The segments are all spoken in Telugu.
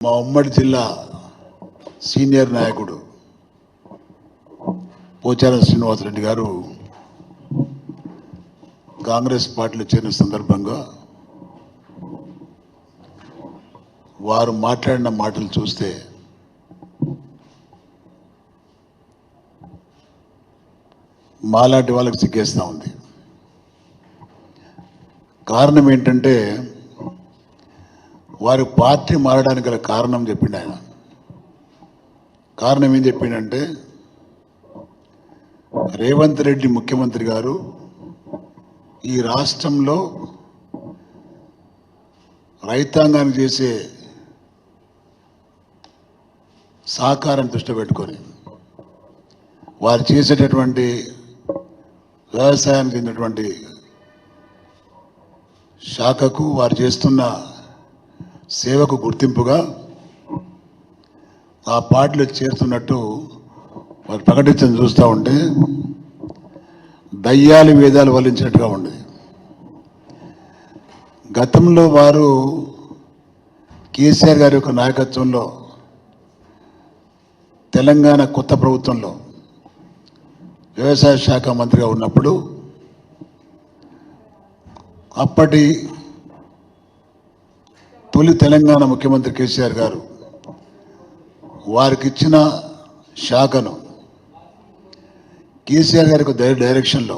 మా ఉమ్మడి జిల్లా సీనియర్ నాయకుడు పోచారం శ్రీనివాసరెడ్డి గారు కాంగ్రెస్ పార్టీలో చేరిన సందర్భంగా వారు మాట్లాడిన మాటలు చూస్తే మాలాంటి వాళ్ళకి సిగ్గేస్తూ ఉంది. కారణం ఏంటంటే వారి పార్టీ మారడానికి గల కారణం చెప్పిండు ఆయన. కారణం ఏం చెప్పిండంటే రేవంత్ రెడ్డి ముఖ్యమంత్రి గారు ఈ రాష్ట్రంలో రైతాంగానికి చేసే సహకారం దృష్టి పెట్టుకొని వారు చేసేటటువంటి వ్యవసాయానికి చెందినటువంటి శాఖకు వారు చేస్తున్న సేవకు గుర్తింపుగా ఆ పార్టీలు చేస్తున్నట్టు వారు ప్రకటించడం చూస్తూ ఉంటే దయ్యాలు వేదాలు వల్లించినట్టుగా ఉంది. గతంలో వారు కేసీఆర్ గారి యొక్క నాయకత్వంలో తెలంగాణ కొత్త ప్రభుత్వంలో వ్యవసాయ శాఖ మంత్రిగా ఉన్నప్పుడు అప్పటి తొలి తెలంగాణ ముఖ్యమంత్రి కేసీఆర్ గారు వారికి ఇచ్చిన శాఖను కేసీఆర్ గారికి డైరెక్షన్లో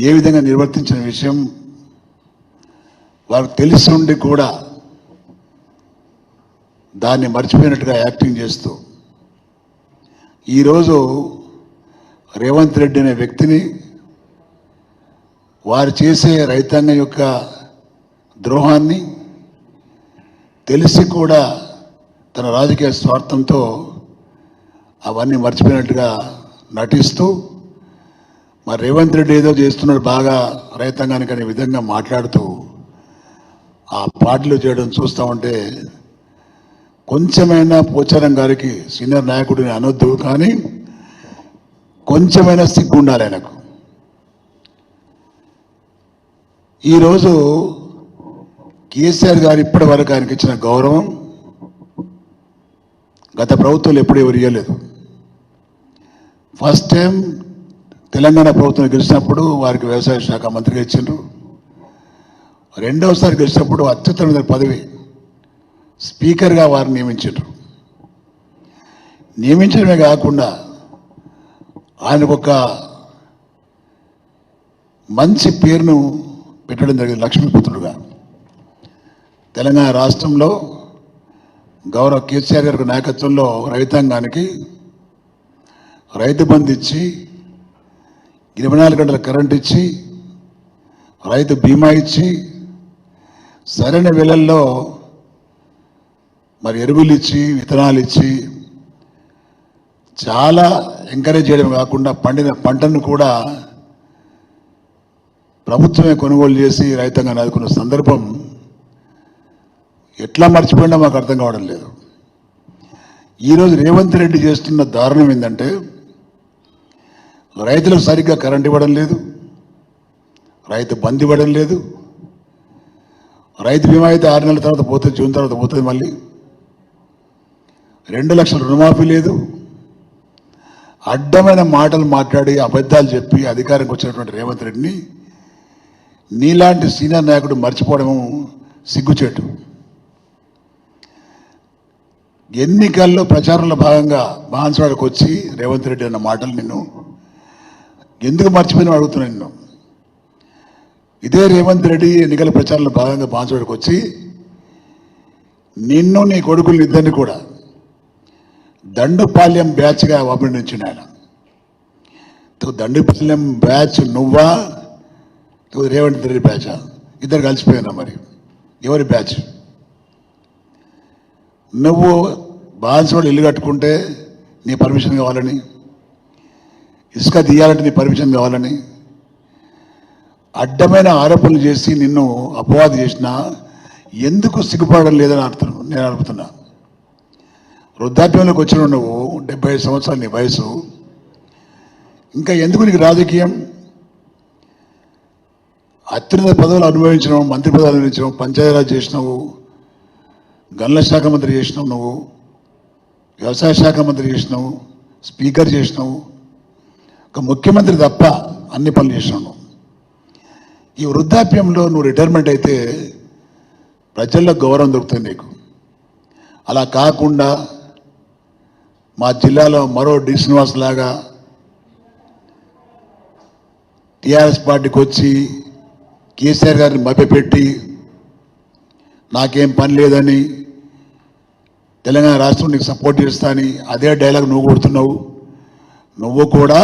ఏ విధంగా నిర్వర్తించిన విషయం వారికి తెలిసి ఉండి కూడా దాన్ని మర్చిపోయినట్టుగా యాక్టింగ్ చేస్తూ ఈరోజు రేవంత్ రెడ్డి అనే వ్యక్తిని వారు చేసే రైతాంగం యొక్క ద్రోహాన్ని తెలిసి కూడా తన రాజకీయ స్వార్థంతో అవన్నీ మర్చిపోయినట్టుగా నటిస్తూ మరి రేవంత్ రెడ్డి ఏదో చేస్తున్నాడు బాగా రైతాంగానికి అనే విధంగా మాట్లాడుతూ ఆ పాటలు చేయడం చూస్తూ ఉంటే కొంచెమైనా పోచారం గారికి సీనియర్ నాయకుడిని అనొద్దు కానీ కొంచెమైనా సిగ్గు ఉండాలి ఆయనకు. ఈరోజు కేసీఆర్ గారు ఇప్పటి వరకు ఆయనకి ఇచ్చిన గౌరవం గత ప్రభుత్వాలు ఎప్పుడు ఎవరు ఇవ్వలేదు ఫస్ట్ టైం తెలంగాణ ప్రభుత్వం గెలిచినప్పుడు వారికి వ్యవసాయ శాఖ మంత్రిగా ఇచ్చిండ్రు. రెండవసారి గెలిచినప్పుడు అత్యుత్తమ పదవి స్పీకర్గా వారిని నియమించారు నియమించడమే కాకుండా ఆయనకు ఒక మంచి పేరును పెట్టడం జరిగింది లక్ష్మీపుత్రుడుగా తెలంగాణ రాష్ట్రంలో గౌరవ కేసీఆర్ గారి నాయకత్వంలో రైతాంగానికి రైతు బంధు ఇచ్చి ఇరవై నాలుగు గంటల కరెంట్ ఇచ్చి రైతు బీమా ఇచ్చి సరైన వేళల్లో మరి ఎరువులు ఇచ్చి విత్తనాలు ఇచ్చి చాలా ఎంకరేజ్ చేయడం కాకుండా పండిన పంటను కూడా ప్రభుత్వమే కొనుగోలు చేసి రైతాంగాన్ని ఆదుకున్న సందర్భం ఎట్లా మర్చిపోయినా మాకు అర్థం కావడం లేదు. ఈరోజు రేవంత్ రెడ్డి చేస్తున్న దారుణం ఏంటంటే రైతులకు సరిగ్గా కరెంట్ ఇవ్వడం లేదు రైతు బంద్ ఇవ్వడం లేదు రైతు బీమా అయితే ఆరు నెలల తర్వాత పోతుంది జూన్ తర్వాత పోతుంది మళ్ళీ రెండు లక్షల రుణమాఫీ లేదు. అడ్డమైన మాటలు మాట్లాడి అబద్ధాలు చెప్పి అధికారంకి వచ్చినటువంటి రేవంత్ రెడ్డిని నీలాంటి సీనియర్ నాయకుడు మర్చిపోవడము సిగ్గుచేటు. ఎన్నికల్లో ప్రచారంలో భాగంగా బాన్స్వాడకు వచ్చి రేవంత్ రెడ్డి అన్న మాటలు నిన్ను ఎందుకు మర్చిపోయినా అడుగుతున్నాను నిన్ను. ఇదే రేవంత్ రెడ్డి ఎన్నికల ప్రచారంలో భాగంగా బాన్స్వాడకు వచ్చి నిన్ను నీ కొడుకులు ఇద్దరిని కూడా దండుపాల్యం బ్యాచ్గా అభినందించిన ఆయన. దండుపాల్యం బ్యాచ్ నువ్వా? రేవంత్ రెడ్డి బ్యాచా? ఇద్దరు కలిసిపోయినా మరి? ఎవరి బ్యాచ్? నువ్వు బాన్సోడు ఇల్లు కట్టుకుంటే నీ పర్మిషన్ కావాలని ఇసుక తీయాలంటే నీ పర్మిషన్ కావాలని అడ్డమైన ఆరోపణలు చేసి నిన్ను అపవాదు చేసినా ఎందుకు సిగ్గుపడడం లేదని అర్థం నేను అడుగుతున్నా. వృద్ధాప్యంలోకి వచ్చిన నువ్వు డెబ్బై ఐదు సంవత్సరాలు నీ వయసు. ఇంకా ఎందుకు నీకు రాజకీయం? అత్యున్నత పదవులు అనుభవించడం మంత్రి పదవులు అనుభవించడం పంచాయతీరాజ్ చేసినావు గనుల శాఖ మంత్రి చేసినావు నువ్వు వ్యవసాయ శాఖ మంత్రి చేసినావు స్పీకర్ చేసినావు ఒక ముఖ్యమంత్రి తప్ప అన్ని పనులు చేసినావు నువ్వు. ఈ వృద్ధాప్యంలో నువ్వు రిటైర్మెంట్ అయితే ప్రజల్లో గౌరవం దొరుకుతుంది నీకు అలా కాకుండా మా జిల్లాలో మరో డి శ్రీనివాస్ లాగా టీఆర్ఎస్ పార్టీకి వచ్చి కేసీఆర్ గారిని మభ్యపెట్టి నాకేం పని లేదని తెలంగాణ రాష్ట్రం నీకు సపోర్ట్ చేస్తాని అదే డైలాగ్ నువ్వు కొడుతున్నావు. నువ్వు కూడా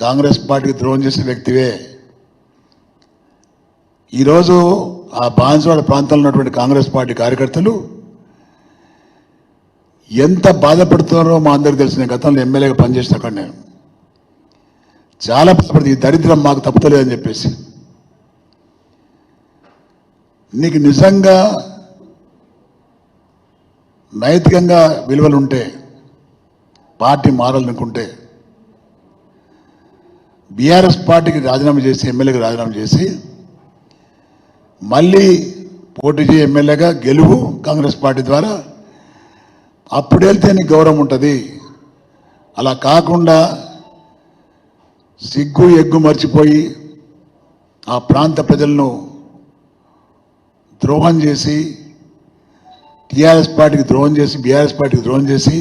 కాంగ్రెస్ పార్టీకి ద్రోహం చేసిన వ్యక్తివే. ఈరోజు ఆ బాన్సువాడ ప్రాంతంలో ఉన్నటువంటి కాంగ్రెస్ పార్టీ కార్యకర్తలు ఎంత బాధపడుతున్నారో మా అందరికి తెలిసిన గతంలో ఎమ్మెల్యేగా పనిచేసిన అక్కడ నేను. చాలా బాధపడుతుంది. ఈ దరిద్రం మాకు తప్పుతలేదని చెప్పేసి. నీకు నిజంగా నైతికంగా విలువలు ఉంటే పార్టీ మారాలనుకుంటే బీఆర్ఎస్ పార్టీకి రాజీనామా చేసి ఎమ్మెల్యేకి రాజీనామా చేసి మళ్ళీ పోటీ చేయ ఎమ్మెల్యేగా గెలువు కాంగ్రెస్ పార్టీ ద్వారా అప్పుడు వెళ్తే నీకు గౌరవం ఉంటుంది. అలా కాకుండా సిగ్గు ఎగ్గు మర్చిపోయి ఆ ప్రాంత ప్రజలను ద్రోహం చేసి టీఆర్ఎస్ పార్టీకి ద్రోహం చేసి బీఆర్ఎస్ పార్టీకి ద్రోహం చేసి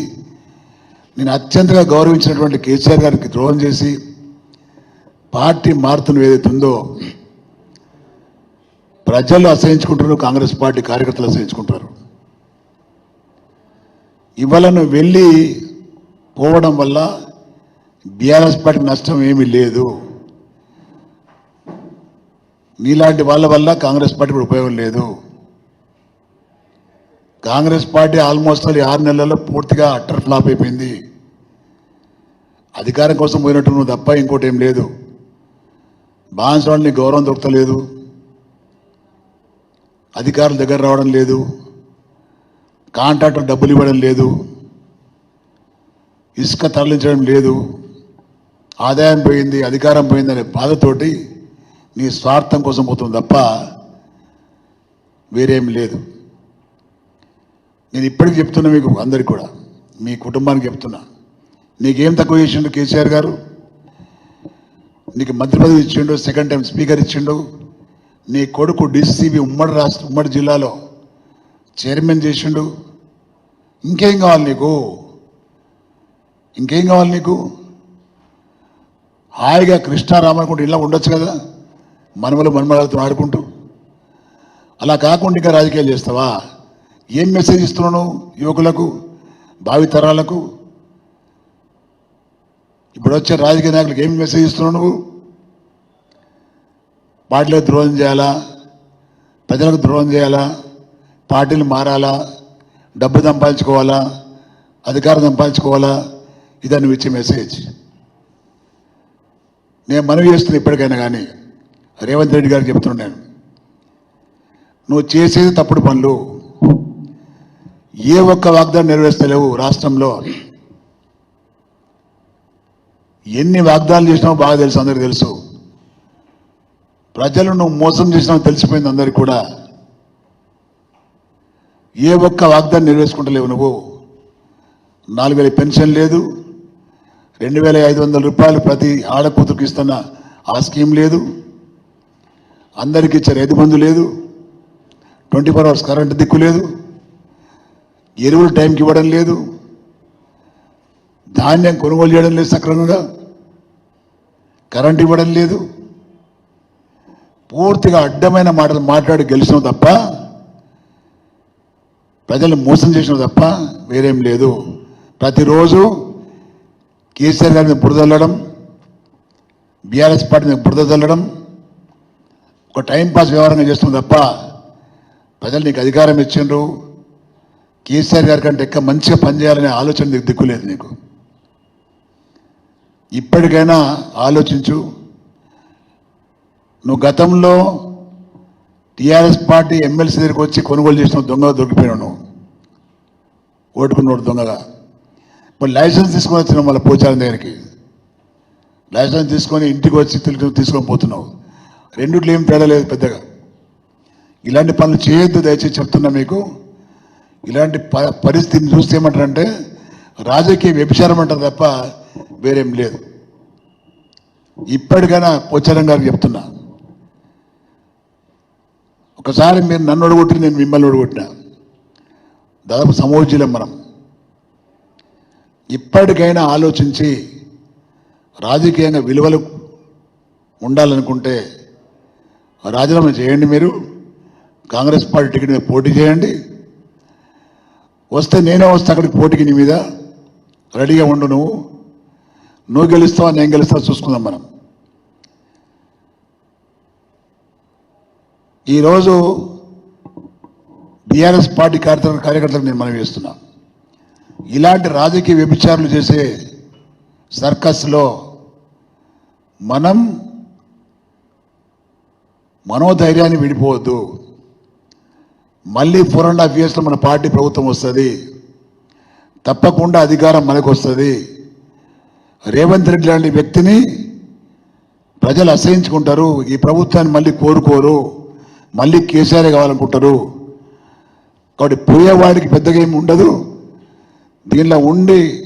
నేను అత్యంతగా గౌరవించినటువంటి కేసీఆర్ గారికి ద్రోహం చేసి పార్టీ మారుతున్న ఏదైతే ఉందో ప్రజలు అసహించుకుంటారు కాంగ్రెస్ పార్టీ కార్యకర్తలు అసహించుకుంటారు ఇవాళ నువ్వు వెళ్ళి పోవడం వల్ల బీఆర్ఎస్ పార్టీకి నష్టం ఏమీ లేదు. నీలాంటి వాళ్ళ వల్ల కాంగ్రెస్ పార్టీకి ఉపయోగం లేదు. కాంగ్రెస్ పార్టీ ఆల్మోస్ట్ ఈ ఆరు నెలల్లో పూర్తిగా అట్టర్ ఫ్లాప్ అయిపోయింది. అధికారం కోసం పోయినట్టు నువ్వు తప్ప ఇంకోటి ఏం లేదు. బాన్స్వాళ్ళని గౌరవం దొరకలేదు అధికారుల దగ్గర రావడం లేదు. కాంట్రాక్టర్ డబ్బులు ఇవ్వడం లేదు. ఇసుక తరలించడం లేదు. ఆదాయం పోయింది అధికారం పోయిందనే బాధతోటి నీ స్వార్థం కోసం పోతుంది తప్ప వేరేం లేదు. నేను ఇప్పటికి చెప్తున్నా మీకు అందరికి కూడా మీ కుటుంబానికి చెప్తున్నా. నీకేం తక్కువ చేసిండు కేసీఆర్ గారు? నీకు మంత్రి పదవి ఇచ్చిండు సెకండ్ టైం స్పీకర్ ఇచ్చిండు. నీ కొడుకు డిసిసిబి ఉమ్మడి రాష్ట్ర ఉమ్మడి జిల్లాలో చైర్మన్ చేసిండు. ఇంకేం కావాలి నీకు? ఇంకేం కావాలి నీకు? హాయిగా కృష్ణారామనుకుంటే ఇలా ఉండొచ్చు కదా? మనవలు మనమలతో ఆడుకుంటూ. అలా కాకుండా ఇంకా రాజకీయాలు చేస్తావా? ఏం మెసేజ్ ఇస్తున్నాను యువకులకు భావితరాలకు? ఇప్పుడు వచ్చే రాజకీయ నాయకులకు ఏం మెసేజ్ ఇస్తున్నావు నువ్వు? పార్టీలకు ద్రోహం చేయాలా? ప్రజలకు ద్రోహం చేయాలా? పార్టీలు మారాలా? డబ్బు సంపాదించుకోవాలా? అధికారం సంపాదించుకోవాలా? ఇదని ఇచ్చే మెసేజ్ నేను మనవి చేస్తున్నా ఇప్పటికైనా కానీ. రేవంత్ రెడ్డి గారికి చెప్తున్నాను నువ్వు చేసేది తప్పుడు పనులు. ఏ ఒక్క వాగ్దానం నెరవేర్చలేవు రాష్ట్రంలో. ఎన్ని వాగ్దానాలు చేసినావో బాగా తెలుసు అందరికి తెలుసు. ప్రజలు నువ్వు మోసం చేసినావు తెలిసిపోయింది అందరికి కూడా. ఏ ఒక్క వాగ్దానం నెరవేర్చుకుంటలేవు నువ్వు. నాలుగు వేల పెన్షన్ లేదు. రెండు వేల ఐదు వందల రూపాయలు ప్రతి ఆడకూతురికి ఇస్తున్న ఆ స్కీమ్ లేదు. అందరికి ఇచ్చే రైతు బంధు లేదు. ట్వంటీ ఫోర్ అవర్స్ కరెంటు దిక్కు లేదు. ఎరువులు టైంకి ఇవ్వడం లేదు. ధాన్యం కొనుగోలు చేయడం లేదు సక్రమంగా. కరెంట్ ఇవ్వడం లేదు. పూర్తిగా అడ్డమైన మాటలు మాట్లాడి గెలిచినావు తప్ప ప్రజలు మోసం చేసినావు తప్ప వేరేం లేదు. ప్రతిరోజు కేసీఆర్ గారిని బురదల్లడం బీఆర్ఎస్ పార్టీని బురద చల్లడం ఒక టైంపాస్ వ్యవహారంగా చేస్తున్నాం తప్ప ప్రజలు నీకు అధికారం ఇచ్చిండ్రు. కేసీఆర్ గారి కంటే ఎక్కువ మంచిగా పనిచేయాలనే ఆలోచన నీకు దిక్కులేదు నీకు. ఇప్పటికైనా ఆలోచించు. నువ్వు గతంలో టీఆర్ఎస్ పార్టీ ఎమ్మెల్సీ దగ్గరికి వచ్చి కొనుగోలు చేసిన దొంగ దొరికిపోయావు నువ్వు. ఓటుకున్నోడు దొంగగా. ఇప్పుడు లైసెన్స్ తీసుకొని వచ్చినావు మళ్ళీ పోచారం దగ్గరికి. లైసెన్స్ తీసుకొని ఇంటికి వచ్చి తిరిగి తీసుకొని పోతున్నావు. రెండుట్లో ఏం తేడా లేదు పెద్దగా. ఇలాంటి పనులు చేయొద్దు దయచేసి చెప్తున్నా మీకు. ఇలాంటి ప పరిస్థితిని చూస్తే ఏమంటారంటే రాజకీయ వ్యభిచారం అంటారు తప్ప వేరేం లేదు. ఇప్పటికైనా పోచారం గారికి చెప్తున్నా. ఒకసారి మీరు నన్ను ఒడగొట్టి నేను మిమ్మల్ని ఒడగొట్టినా. దాదాపు సమోజ్జీలం మనం. ఇప్పటికైనా ఆలోచించి రాజకీయంగా విలువలు ఉండాలనుకుంటే రాజీనామా చేయండి మీరు. కాంగ్రెస్ పార్టీ టికెట్ మీద పోటీ చేయండి. వస్తే నేనే వస్తా అక్కడికి పోటీకి నీ మీద. రెడీగా ఉండు నువ్వు. నువ్వు గెలుస్తావా నేను గెలుస్తా చూసుకుందాం మనం. ఈరోజు బీఆర్ఎస్ పార్టీ కార్యకర్త కార్యకర్తలకు నేను మనవి చేస్తున్నా. ఇలాంటి రాజకీయ వ్యభిచారులు చేసే సర్కస్లో మనం మనోధైర్యాన్ని విడిపోవద్దు. మళ్ళీ ఫోర్ అండ్ హాఫ్ ఇయర్స్లో మన పార్టీ ప్రభుత్వం వస్తుంది. తప్పకుండా అధికారం మనకు వస్తుంది. రేవంత్ రెడ్డి లాంటి వ్యక్తిని ప్రజలు అసహించుకుంటారు. ఈ ప్రభుత్వాన్ని మళ్ళీ కోరుకోరు. మళ్ళీ కేసీఆర్ కావాలనుకుంటారు. కాబట్టి పోయేవాడికి పెద్దగా ఏమి ఉండదు. దీనిలో ఉండి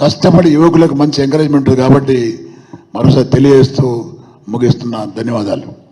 కష్టపడి యువకులకు మంచి ఎంకరేజ్మెంట్ కాబట్టి మరోసారి తెలియజేస్తూ ముగిస్తున్నా. ధన్యవాదాలు.